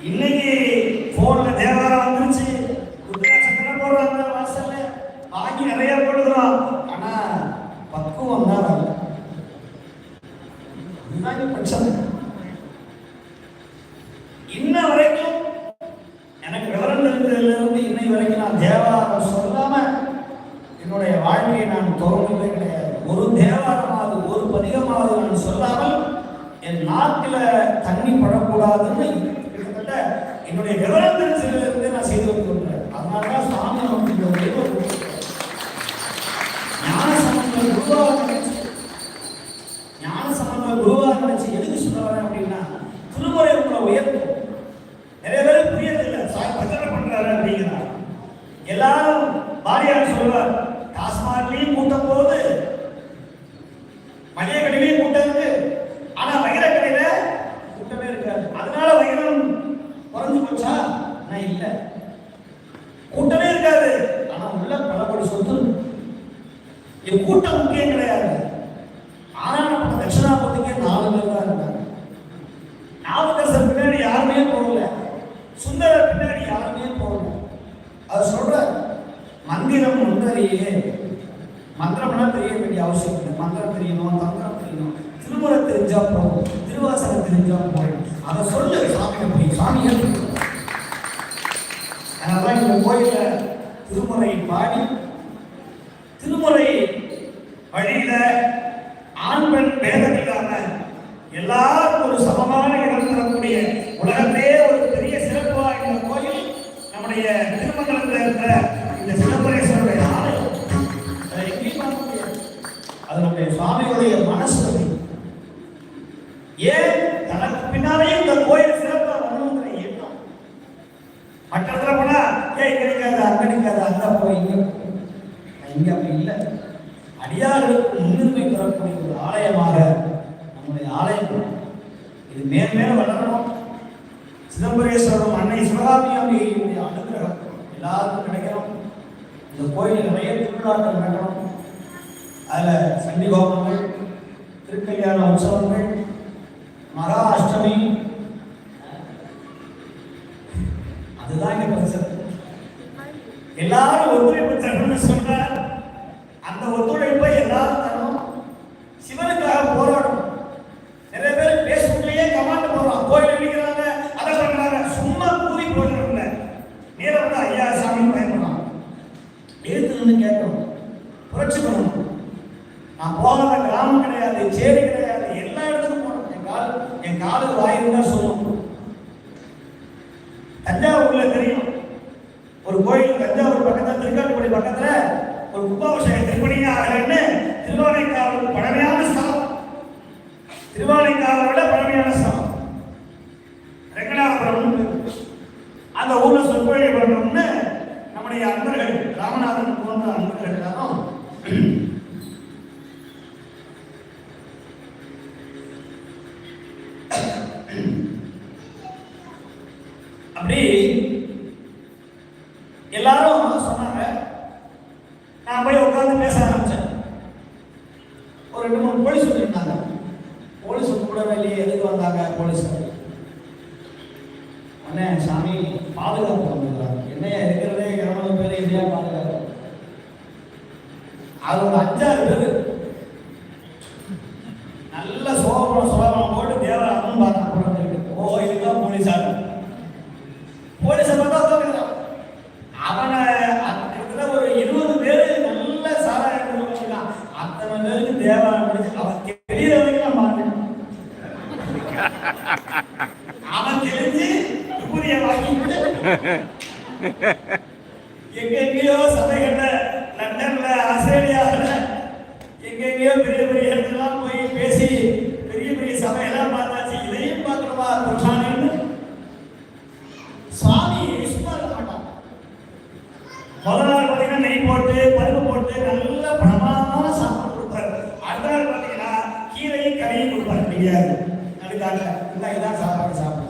இன்னைக்கு போன்ல தேவாரம் வந்துருச்சு. ருத்ராட்சம் போடுறாங்க வாசல்ல. வாங்கி நிறைய போடுறோம் ஆனா பக்குவம் தான் வரல. இதுதான் பிரச்சனை இன்ன வரைக்கும் எனக்கு விவரம் தெரிஞ்சதுல இருந்து இன்னை வரைக்கும் நான் தேவாரம் சொல்லாம என்னுடைய வாழ்க்கையை நான் துவங்கவே கிடையாது. ஒரு தேவாரமாவது ஒரு பதிகமாவது நான் சொல்லாமல் என் நாட்டில் தண்ணி படக்கூடாதுன்னு என்னுடைய விவரம் இருந்து நான் செய்து கொண்டிருக்கிறேன். அதனாலதான் சுவாமி நமக்கு இந்த உழைப்பை ஞான சம்பந்த குருவாக நினைச்சு ஞான சம்பந்த குருவாக நினைச்சு எதுக்கு சொல்ல வரேன் அப்படின்னா திருமுறை உங்களை உயர்த்தும். நிறைய பேருக்கு புரியதில்லை சாய் பஜனை பண்றாரு அப்படிங்கிறார் எல்லாரும் பாரியார் சொல்வார் போது கூட்டம் போகுது. மளிகை கடையிலையும் கூட்டம் இருக்கு ஆனா வைர கடையில கூட்டமே இருக்காது அதனால வைரம் குறைஞ்சு போச்சா நான் இல்ல கூட்டமே இருக்காது ஆனா உள்ள பல கோடி சொத்து இருக்கு. இது கூட்டம் முக்கியம் கிடையாது. ஆனா நம்ம தட்சிணாபுரத்துக்கே நாலு பேர் தான் இருக்காங்க. நாவுக்கரசர் பின்னாடி யாருமே போகல. சுந்தரர் பின்னாடி யாருமே போகல. அது சொல்ற மந்திரம் ஒன்றறியே. மந்திரம்னா தெரிய வேண்டிய அவசியம் இல்லை. மந்திரம் தெரியணும் தந்திரம் தெரியணும். திருமுறை தெரிஞ்சா போதும். திருவாசகம் தெரிஞ்சா போதும். அதை சொல்லு சாமி அப்படி சாமி அதனால இந்த கோயில திருமுறை பாடி திருமுறையை வழியில ஆண் பெண் பேதம் இல்லாம எல்லாருக்கும் ஒரு சமமான இடம் தரக்கூடிய உலகத்திலே ஒரு பெரிய சிறப்பு வாய்ந்த கோயில் நம்முடைய திருமங்கலத்தில் இருக்கிற இந்த சிதம்பரேஸ்வரருடைய ஆலயம். அது நம்முடைய சுவாமியுடைய மனசு. ஏன்? தனக்கு பின்னாலேயும் இந்த கோயில் சிறப்பா வரணுங்கிற எண்ணம். மற்ற இடத்துல போனா ஏன் கிடைக்காது அங்க கிடைக்காது அங்க போய் இங்க இங்க அப்படி இல்லை. அடியார்களுக்கு முன்னுரிமை தரக்கூடிய ஒரு ஆலயமாக நம்முடைய ஆலயம் இது மேல் வளரணும். சிதம்பரேஸ்வரம் அன்னை சிவகாமி அம்பிகையுடைய அனுகிரகம் எல்லாருக்கும் கிடைக்கணும். இந்த கோயில் நிறைய திருவிழாக்கள் நடக்கணும். அதில் சண்டி திருக்கல்யாண உற்சவங்கள் மகா அஷ்டமி நான் போகிற கிராமம் கிடையாது சேரி கிடையாது எல்லா இடத்துக்கும் போனோம் என் கால் என் காலுக்கு வாயிருந்தா சொல்லணும் தஞ்சாவூர்ல தெரியும் ஒரு கோயில் தஞ்சாவூர் பக்கத்துல திருக்காட்டுப்படி பக்கத்துல ஒரு கும்பாபிஷேகம் திருப்பணியா ஆகலன்னு திருவானைக்காவல் பழமையான ஸ்தலம் திருவானைக்காவலை விட பழமையான ஸ்தலம் ரெங்கநாதபுரம் அந்த ஊர்ல சொற்பொழிவு பண்ணணும்னு நம்முடைய அன்பர்கள் ராமநாதன் போன்ற அன்பர்கள் எல்லாரும் அப்படி எல்லாரும் சொன்னாங்க நான் போய் உட்கார்ந்து பேச ஆரம்பிச்சேன் ஒரு ரெண்டு மூணு போலீஸ் வந்துருந்தாங்க போலீஸ் கூட வெளியே வந்தாங்க போலீஸ் அண்ணே சாமி பாதுகாப்பு வந்துடுறாங்க என்னையா இருக்கிறதே இருபது பேர் இல்லையா பாதுகாப்பு. அது ஒரு அஞ்சாறு பேர். நல்ல சோபனம் சோபனம் போட்டு தேவராமன் பார்க்க ஓ இதுதான் போலீஸார். போலீஸை பார்த்தா உட்காந்துக்கிறான் அவனை கிட்டத்தட்ட ஒரு இருபது பேர் நல்ல சாராயம் அத்தனை பேருக்கு தேவாரம் படிச்சு அவன் தெரியற வரைக்கும் நான் பார்த்தேன் அவன் தெரிஞ்சு புரிய வாங்கிட்டு எங்கெங்கேயோ கட்ட லண்டன்ல ஆஸ்திரேலியாவில் எங்கெங்கேயோ பெரிய பெரிய இடத்துலாம் போய் பேசி பெரிய பெரிய சபையெல்லாம் பார்த்தாச்சு. இதையும் பார்க்கணுமா குற்றானின்னு சுவாமி சும்மா இருக்க மாட்டான். முதல் நாள் பார்த்தீங்கன்னா நெய் போட்டு பருப்பு போட்டு நல்ல பிரமாதமான சாப்பாடு கொடுப்பாரு. அடுத்த நாள் பார்த்தீங்கன்னா கீரையும் கரையும் கொடுப்பாரு. தெரியாது அதுக்காக இல்லை இதான் சாப்பாடு சாப்பிடணும்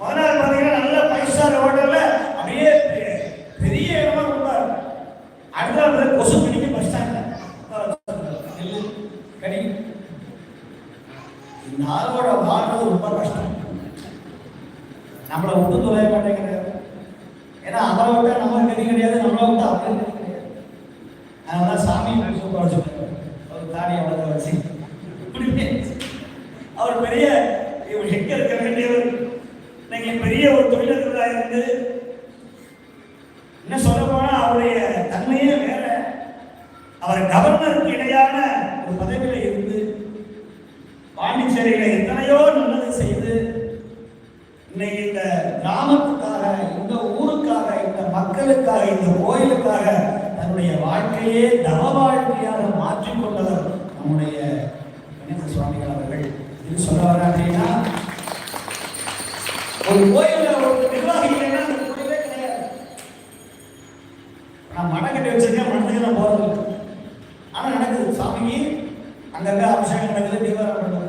முதல் நாள் பார்த்தீங்கன்னா நல்ல ஃபைவ் ஸ்டார் ஹோட்டல்ல அப்படியே பெ- பெரிய இடமா கொடுப்பாரு அடுத்த நாள் வந்து கொசு பிடிக்கும் பஸ் ஸ்டாண்ட்ல கடி இந்த ஆளோட வாழ்றது ரொம்ப கஷ்டம். நம்மளை விட்டு தொலைய மாட்டேங்கிறாரு. ஏன்னா அவரை விட்டா நம்ம கதி கிடையாது நம்மளை விட்டு அவருக்கு கிடையாது அதனால சாமி சூப்பராக வச்சுருக்காரு அவர் தாடி அவ்வளோ வச்சு. அவர் பெரிய இவர் எங்க இருக்க வேண்டியவர்? நீங்க பெரிய ஒரு தொழிலதிபராக இருந்து என்ன சொல்ல போனா அவருடைய தன்மையே வேற. அவர் கவர்னருக்கு இணையான ஒரு பதவியில் இருந்து பாண்டிச்சேரியில எத்தனையோ நல்லது செய்து இன்னைக்கு இந்த கிராமத்துக்காக இந்த ஊருக்காக இந்த மக்களுக்காக இந்த கோயிலுக்காக தன்னுடைய வாழ்க்கையே தவ வாழ்க்கையாக மாற்றிக்கொண்டவர் நம்முடைய கணேச சுவாமிகள் அவர்கள். இது சொல்ல வர அப்படின்னா ஒரு கோயில் ஒரு நிர்வாகி இல்லைன்னா அந்த கோயிலே கிடையாது. நான் மடம் கட்டி வச்சிருக்கேன் மனதுக்கு நான் போறது. ஆனால் நடக்குது. சாமிக்கு அங்கங்கே அபிஷேகம் நடக்குது தீபாவளி நடக்குது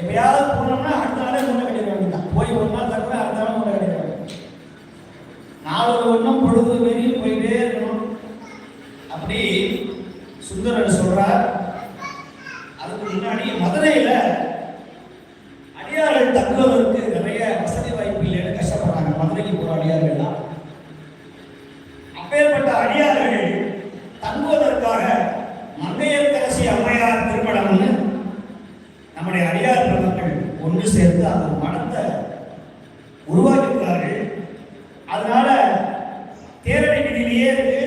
எப்பயாவது போனோம்னா அடுத்த நாளே முன்ன கட்டிட வேண்டியதான் போய் ஒரு நாள் தவிர அடுத்த நாள் முன்ன கட்டிட வேண்டியது நாலு ஒன்றும் பொழுது வெளியில் போயிட்டே இருக்கணும் அப்படி சுந்தரர் சொல்றார் இன்னைக்கு மதுரையில அடியார்கள் தங்குவதற்கு நிறைய வசதி வாய்ப்பு இல்லைன்னு கஷ்டப்படுறாங்க. மதுரைக்கு போற அடியார்கள்லாம். அப்பேற்பட்ட அடியார்கள் தங்குவதற்காக மங்கையர்கரசி அம்மையார் திருமணம்னு நம்முடைய அடியார் பெருமக்கள் ஒன்று சேர்ந்து அந்த மனத்தை உருவாக்கியிருக்கிறார்கள். அதனால தேரடி வீதியிலேயே இருக்கு.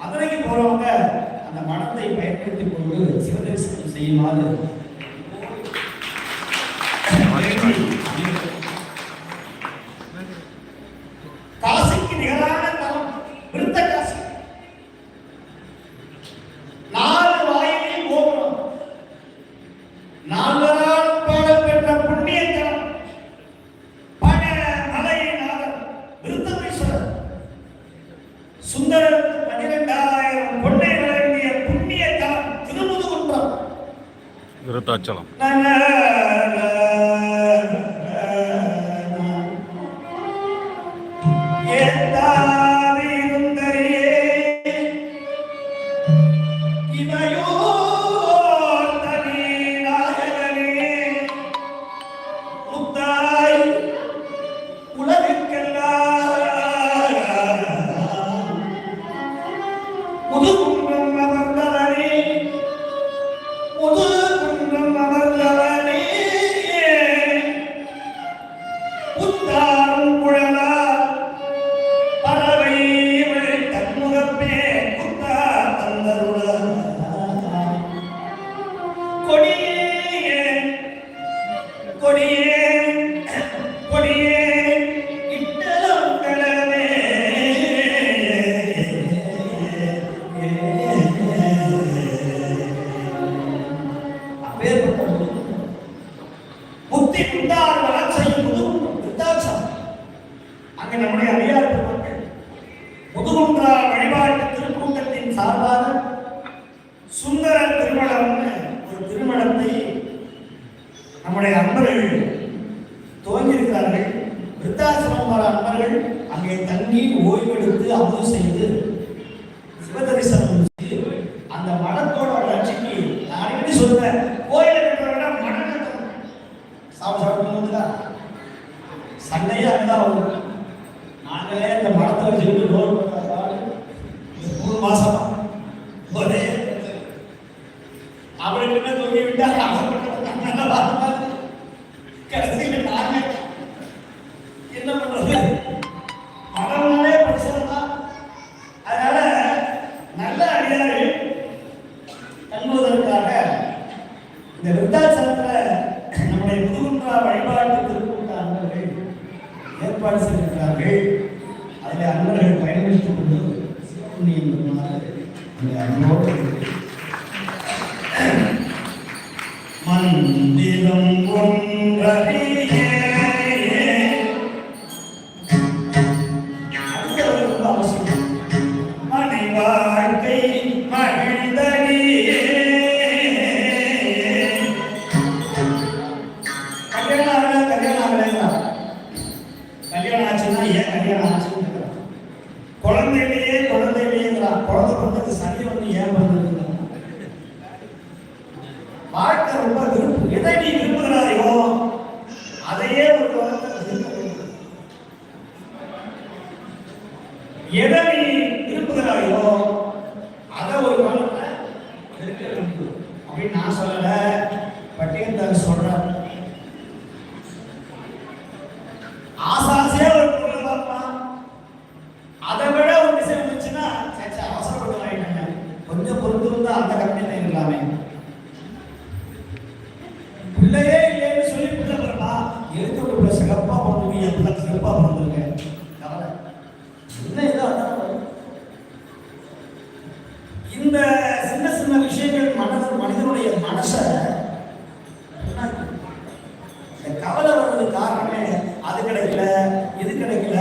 மதுரைக்கு போறவங்க அந்த மனத்தை பயன்படுத்திக் கொண்டு சிவதரிசனம் செய்யுமாறு muhtaç çalam. அங்க நம்முடைய அடியார் பெருமக்கள் முதுகுன்றா வழிபாட்டு திருக்கூட்டத்தின் சார்பாக சுந்தர திருமணம்னு ஒரு திருமணத்தை நம்முடைய அன்பர்கள் துவங்கியிருக்கிறார்கள். விருத்தாசிரமம் வர அன்பர்கள் அங்கே தங்கி ஓய்வெடுத்து அமுது செய்து சிவதரிசனம் செய்து அந்த மடத்தோட வளர்ச்சிக்கு நான் அடிக்கடி சொல்றேன் கோயிலை கட்டுறவங்க மடம் கட்டணும் சாப்பிட சாப்பிட்டு சண்டையே அங்கதான் Evangelho, nome இந்த அன்போடு எதை நீ விரும்புகிறாயோ அதையே ஒரு உலகத்தில் எதை நீ விரும்புகிறாயோ அதை ஒரு காலத்தில் இருக்க வேண்டும் அப்படின்னு நான் சொல்லல பட்டியத்தார் சொல்றேன் ஆசாசியா ஒரு பொருள் அதை விட ஒரு விஷயம் இருந்துச்சுன்னா அவசரப்பட்டு வாங்கிட்டாங்க கொஞ்சம் பொறுத்து இருந்தா அந்த கம்பெனி இல்லாமே. இந்த கவலை வர்றதுக்கு காரணமே அது கிடைக்கல இது கிடைக்கல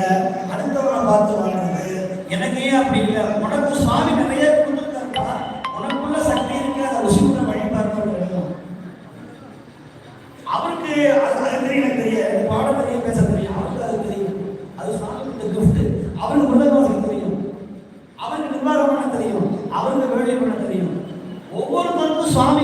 அடுத்தவனை பார்த்து வாழ்றது. எனக்கே அப்படி இல்லை. உனக்கு சுவாமி நிறைய கொடுத்துருக்காருப்பா. உனக்குள்ள சக்தி இருக்கு அதை ருசிக்குள்ள வழிபாடு அவருக்கு அது அது தெரியும் எனக்கு தெரியும் பாடம் தெரியும் பேச தெரியும். அவருக்கு அது தெரியும். அது சுவாமி கிஃப்ட் அவருக்கு உள்ளவாசம் தெரியும். அவருக்கு நிர்வாகம் பண்ண தெரியும். அவருக்கு வேலை பண்ண தெரியும். ஒவ்வொருத்தருக்கும் சுவாமி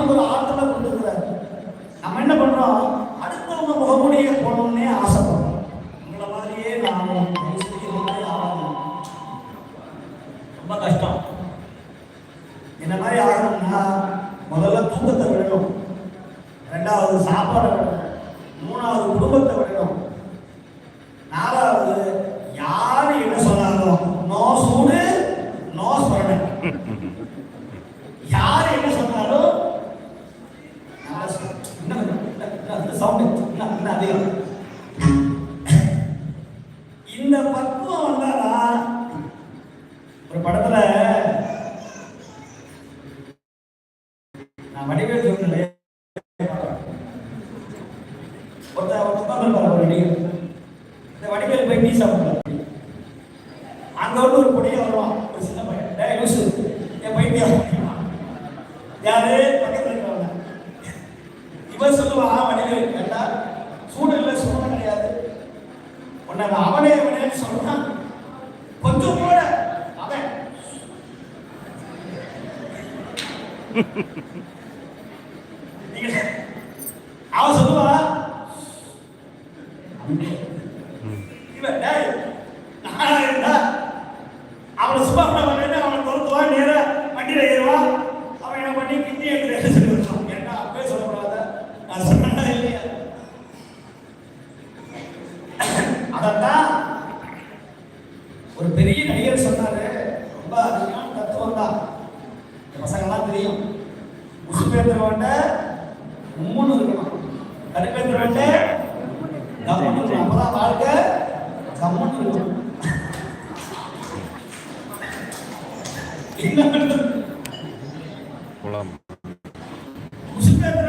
ஒருத்தர் ஒருத்தன் உட்கார்ந்திருப்பாரு ஒரு நடிகர் இந்த வடிவேல் போய் டீ சாப்பிடுறாரு அங்க வந்து ஒரு பொடிய வருவான் ஒரு சின்ன பையன். டே லூசு என் பைத்தியம் யாரு? பக்கத்துல இருக்கிறவங்க. இவன் சொல்லுவான் வடிவேல். கேட்டா சூடு இல்லை சூடு கிடையாது. உன்னை அவனே அவனே சொல்றான். கொஞ்சம் கூட. அவன். அவன் சொல்லுவான் இவன் டேய் நான் இருந்தா அவனை சும்மா பண்ண மாட்டேன்னு அவனை பொறுத்துவான் நேரா வண்டியில ஏறுவான் அவன் என்ன பண்ணி கிண்டி எடுத்து சொல்லி விட்டுருவான் என்ன அப்பவே சொல்லக்கூடாத நான் சொன்னா இல்லையா அதத்தான் ஒரு பெரிய நடிகர் சொன்னாரு. ரொம்ப அருமையான தத்துவம் தான். இந்த பசங்கெல்லாம் தெரியும். முசுப்பேந்திரவன்ட மூணு இருக்கணும் கருப்பேந்திரவன்ட கம்முன்னு இருக்கணும் அப்பதான் வாழ்க்கை கம்முன்னு இருக்கணும் என்ன குளம்